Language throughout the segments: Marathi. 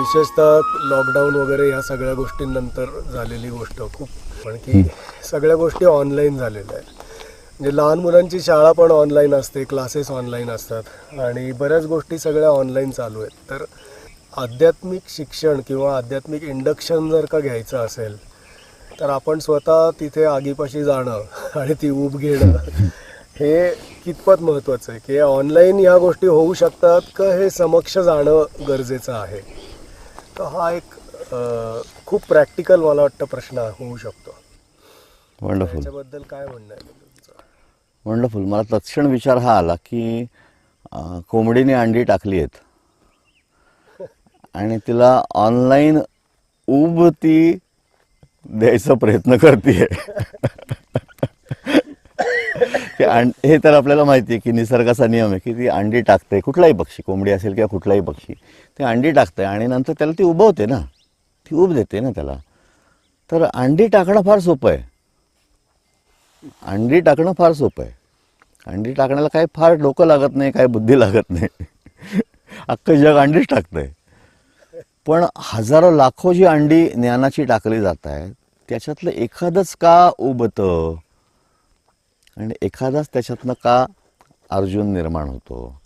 विशेषतः लॉकडाऊन वगैरे ह्या सगळ्या गोष्टींनंतर झालेली गोष्ट खूप. पण की सगळ्या गोष्टी ऑनलाईन झालेल्या आहेत. म्हणजे लहान मुलांची शाळा पण ऑनलाईन असते क्लासेस ऑनलाईन असतात आणि बऱ्याच गोष्टी सगळ्या ऑनलाईन चालू आहेत. तर आध्यात्मिक शिक्षण किंवा आध्यात्मिक इंडक्शन जर का घ्यायचं असेल तर आपण स्वतः तिथे आगीपाशी जाणं आणि ती ऊब घेणं हे कितपत महत्त्वाचं आहे? की ऑनलाईन ह्या गोष्टी होऊ शकतात का हे समक्ष जाणं गरजेचं आहे? तर हा एक अं, खूप प्रॅक्टिकल मला वाटतं प्रश्न होऊ शकतो. वंडरफुल याच्याबद्दल काय म्हणणं आहे तुमचं? वंडरफुल मला तत्क्षण विचार हा आला की अं, कोंबडीने अंडी टाकली आहेत. आणि तिला ऑनलाईन उब ती द्यायचा प्रयत्न करते हे तर आपल्याला माहिती आहे की निसर्गाचा नियम आहे की ती अंडी टाकते कुठलाही पक्षी कोंबडी असेल किंवा कुठलाही पक्षी ती अंडी टाकते आणि नंतर त्याला ती उबवते ना. ती उब देते ना त्याला. तर अंडी टाकणं फार सोपं आहे. अंडी टाकणं फार सोपं आहे. अंडी टाकण्याला काही फार डोकं लागत नाही काय बुद्धी लागत नाही. अख्खं जग अंडीच टाकतंय. पण हजारो लाखो जी अंडी ज्ञानाची टाकली जात आहेत त्याच्यातलं एखादंच का उबतं? आणि एखादाच त्याच्यातनं का अर्जुन निर्माण होतो?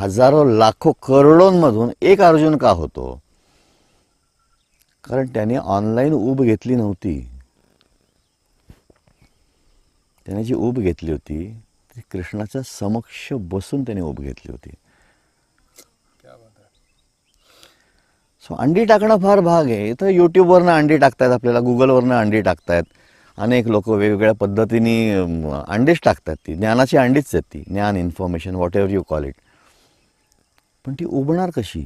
हजारो लाखो करोडोंमधून एक अर्जुन का होतो? कारण त्याने ऑनलाईन ऊब घेतली नव्हती. त्याने जी ऊब घेतली होती ती कृष्णाच्या समक्ष बसून त्याने ऊब घेतली होती. सो अंडी टाकणं फार भाग आहे. इथं यूट्यूबवरनं अंडी टाकतायत आपल्याला गुगलवरनं अंडी टाकतायत. अनेक लोक वेगवेगळ्या पद्धतीने अंडीच टाकतात ती. ज्ञानाची अंडीच आहेत ती. ज्ञान information whatever you call it पण ती उबणार कशी?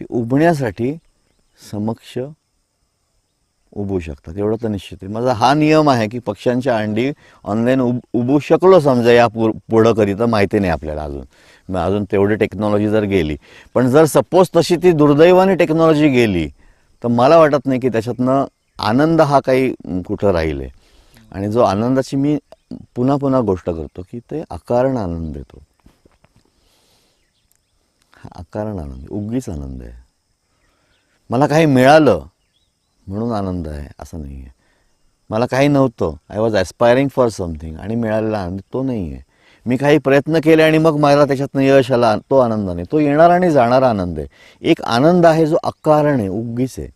ती उबण्यासाठी समक्ष उभू शकतात. एवढं तर निश्चित आहे. माझा हा नियम आहे की पक्ष्यांच्या अंडी ऑनलाईन उब उभू शकलो समजा या पु पुढं कधी तर माहिती नाही आपल्याला अजून. मग अजून तेवढी टेक्नॉलॉजी जर गेली. पण जर सपोज तशी ती दुर्दैवाने टेक्नॉलॉजी गेली तर मला वाटत नाही की त्याच्यातनं आनंद हा काही कुठं राहील आहे आणि जो आनंदाची मी पुन्हा पुन्हा गोष्ट करतो की ते अकारण आनंद येतो. हा अकारण आनंद आहे, उगीच आनंद आहे. मला काही मिळालं म्हणून आनंद आहे असं नाही आहे मला काही नव्हतं. I was aspiring for something आणि मिळालेला आनंद तो नाही आहे मी काही प्रयत्न केले आणि मग मला त्याच्यातनं यश आला तो आनंद नाही. तो येणारा आणि जाणारा आनंद आहे. एक आनंद आहे जो अकारण आहे उगीच आहे.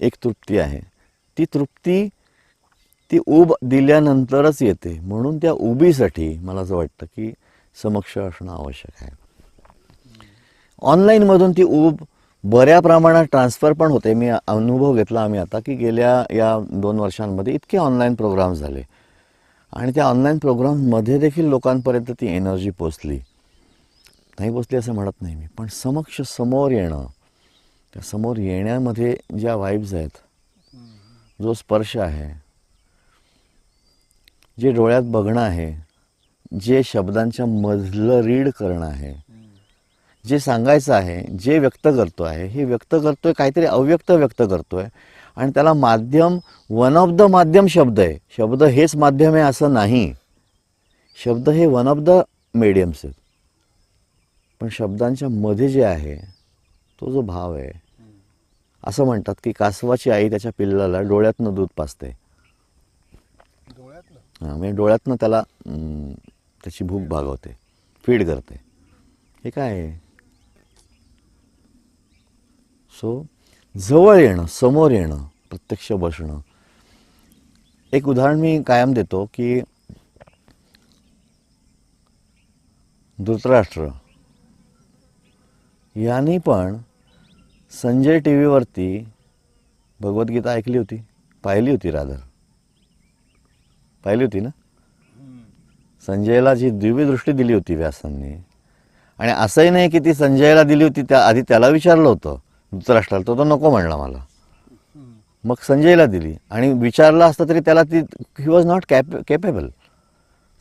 एक तृप्ती आहे. ती तृप्ती ती ऊब दिल्यानंतरच येते. म्हणून त्या उबीसाठी मला असं वाटतं की समक्ष असणं आवश्यक आहे. ऑनलाईनमधून ती ऊब बऱ्या प्रमाणात ट्रान्सफर पण होते. मी अनुभव घेतला आम्ही आता की गेल्या या दोन वर्षांमध्ये इतके ऑनलाईन प्रोग्राम झाले. आणि त्या ऑनलाईन प्रोग्राममध्ये देखील लोकांपर्यंत ती एनर्जी पोचली नाही पोचली असं म्हणत नाही मी. पण समक्ष समोर येणं त्या समोर येण्यामध्ये ज्या वाईब्स आहेत जो स्पर्श आहे जे डोळ्यात बघणं आहे जे शब्दांच्या मधलं रीड करणं आहे जे सांगायचं आहे जे व्यक्त करतो आहे हे व्यक्त करतोय काहीतरी अव्यक्त व्यक्त करतोय. आणि त्याला माध्यम वन ऑफ द माध्यम शब्द आहे. शब्द हेच माध्यम आहे असं नाही. शब्द हे वन ऑफ द मीडियम्स आहेत. पण शब्दांच्या मध्ये जे आहे तो जो भाव आहे असं म्हणतात की कासवाची आई त्याच्या पिल्लाला डोळ्यातनं दूध पाजते. डोळ्यात हां म्हणजे डोळ्यातनं त्याला त्याची भूक भागवते. फीड करते. हे काय? आहे सो जवळ येणं समोर येणं प्रत्यक्ष बसणं. एक उदाहरण मी कायम देतो की धृतराष्ट्र यांनी पण संजय टी व्हीवरती भगवद्गीता ऐकली होती. पाहिली होती राधर पाहिली होती ना? संजयला जी दिव्य दृष्टी दिली होती व्यासांनी. आणि असंही नाही की ती संजयला दिली होती त्या आधी त्याला विचारलं होतं. धृतराष्ट्राला तो तो नको म्हणला मला. मग संजयला दिली. आणि विचारलं असतं तरी त्याला ती ही वॉज नॉट कॅप कॅपेबल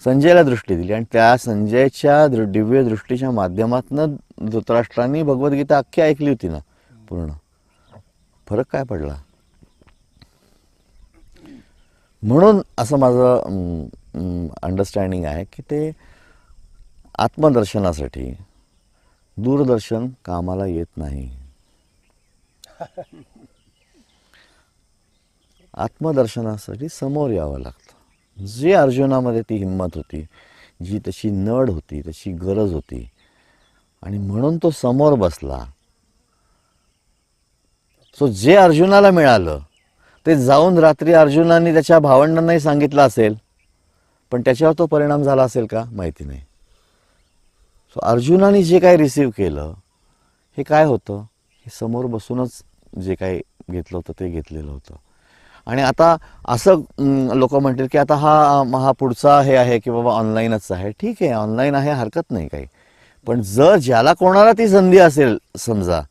संजयला दृष्टी दिली. आणि त्या संजयच्या दृ दिव्य दृष्टीच्या माध्यमातून धृतराष्ट्रांनी भगवद्गीता अख्खी ऐकली होती ना. पूर्ण. फरक काय पडला? म्हणून असं माझं अंडरस्टँडिंग आहे की ते आत्मदर्शनासाठी दूरदर्शन कामाला येत नाही. आत्मदर्शनासाठी समोर यावं लागतं. जे अर्जुनामध्ये ती हिंमत होती जी तशी नड होती तशी गरज होती आणि म्हणून तो समोर बसला सो जे अर्जुनाला मिळालं ते जाऊन रात्री अर्जुनाने त्याच्या भावंडांनाही सांगितलं असेल पण त्याच्यावर तो परिणाम झाला असेल का माहिती नाही. सो अर्जुनाने जे काही रिसीव केलं हे काय होतं? हे समोर बसूनच जे काही घेतलं होतं ते घेतलेलं होतं. आणि आता असं लोक म्हणतील की आता हा हा पुढचा हे आहे की बाबा ऑनलाईनच आहे. ठीक आहे ऑनलाईन आहे हरकत नाही काही. पण जर ज्याला कोणाला ती संधी असेल समजा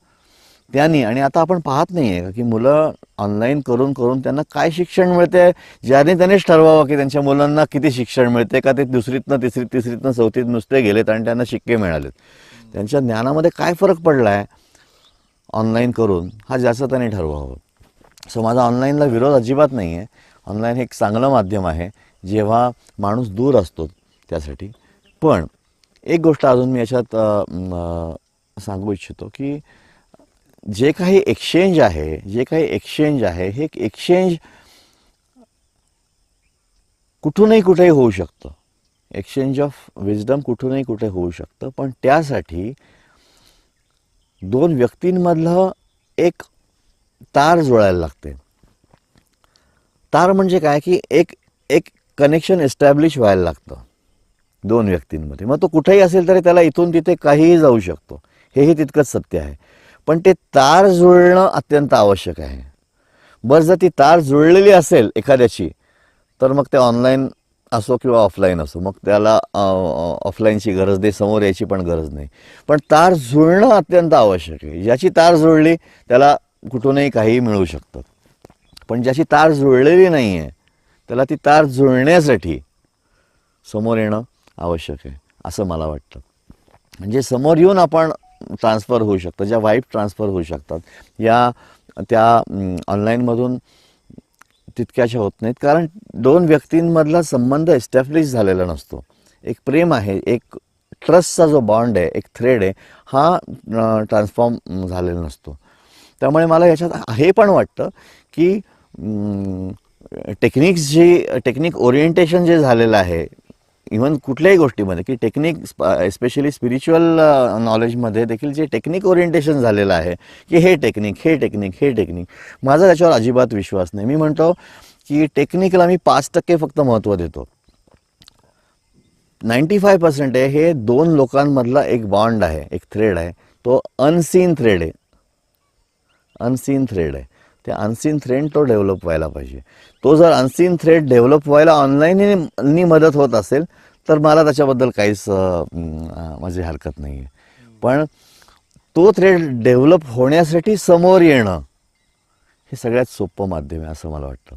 त्यांनी आणि आता आपण पाहत नाही आहे की मुलं ऑनलाईन करून करून त्यांना काय शिक्षण मिळते? ज्याने त्यानेच ठरवावं की त्यांच्या मुलांना किती शिक्षण मिळते का ते दुसरीतनं तिसरीत तिसरीतनं चौथीत नुसते गेलेत आणि त्यांना शिक्के मिळालेत. त्यांच्या ज्ञानामध्ये काय फरक पडला आहे ऑनलाईन करून हा जास्त त्याने ठरवावं. सो माझा ऑनलाईनला विरोध अजिबात नाही आहे ऑनलाईन हे एक चांगलं माध्यम आहे. जेव्हा माणूस दूर असतो त्यासाठी. पण एक गोष्ट अजून मी याच्यात सांगू इच्छितो की जे काही एक्सचेंज आहे जे काही एक्सचेंज आहे हे एक्सचेंज कुठूनही कुठेही होऊ शकतं. एक्सचेंज ऑफ विजडम कुठूनही कुठे होऊ शकतं. पण त्यासाठी दोन व्यक्तींमधलं एक तार जुळायला लागते. तार म्हणजे काय? की एक एक कनेक्शन एस्टॅब्लिश व्हायला लागतं. दोन व्यक्तींमध्ये. मग तो कुठेही असेल तरी त्याला इथून तिथे काहीही जाऊ शकतो. हेही तितकंच सत्य आहे. पण ते तार जुळणं अत्यंत आवश्यक आहे. बरं जर ती तार जुळलेली असेल एखाद्याची तर मग ते ऑनलाईन असो किंवा ऑफलाईन असो मग त्याला ऑफलाईनची गरज नाही समोर यायची पण गरज नाही. पण तार जुळणं अत्यंत आवश्यक आहे. ज्याची तार जुळली त्याला कुठूनही काहीही मिळू शकतं. पण ज्याची तार जुळलेली नाही आहे त्याला ती तार जुळण्यासाठी समोर येणं आवश्यक आहे असं मला वाटतं. म्हणजे समोर येऊन आपण ट्रान्सफर होऊ शकतं ज्या वाईफ ट्रान्सफर होऊ शकतात. या त्या ऑनलाईनमधून तितक्याशा होत नाहीत. कारण दोन व्यक्तींमधला संबंध एस्टॅब्लिश झालेला नसतो. एक प्रेम आहे एक ट्रस्टचा जो बॉन्ड आहे एक थ्रेड आहे हा ट्रान्सफॉर्म झालेला नसतो. त्यामुळे मला याच्यात हे पण वाटतं की टेक्निक्स जी टेक्निक ओरिएंटेशन जे झालेलं आहे इव्हन कुठल्याही गोष्टीमध्ये की टेक्निक एस्पेशली स्पिरिच्युअल नॉलेजमध्ये देखील जे टेक्निक ओरिएंटेशन झालेलं आहे की हे टेक्निक हे टेक्निक हे टेक्निक माझा त्याच्यावर अजिबात विश्वास नाही. मी म्हणतो की टेक्निकला मी पाच टक्के फक्त महत्त्व देतो. नाईंटी फाय पर्सेंट आहे हे दोन लोकांमधला एक बॉन्ड आहे एक थ्रेड आहे. तो अनसीन थ्रेड आहे. अनसीन थ्रेड आहे. त्या अनसीन थ्रेड तो डेव्हलप व्हायला पाहिजे. तो जर अनसीन थ्रेड डेव्हलप व्हायला ऑनलाईननी मदत होत असेल तर मला त्याच्याबद्दल काहीच माझी हरकत नाही आहे पण तो थ्रेड डेव्हलप होण्यासाठी समोर येणं हे सगळ्यात सोपं माध्यम आहे असं मला वाटतं.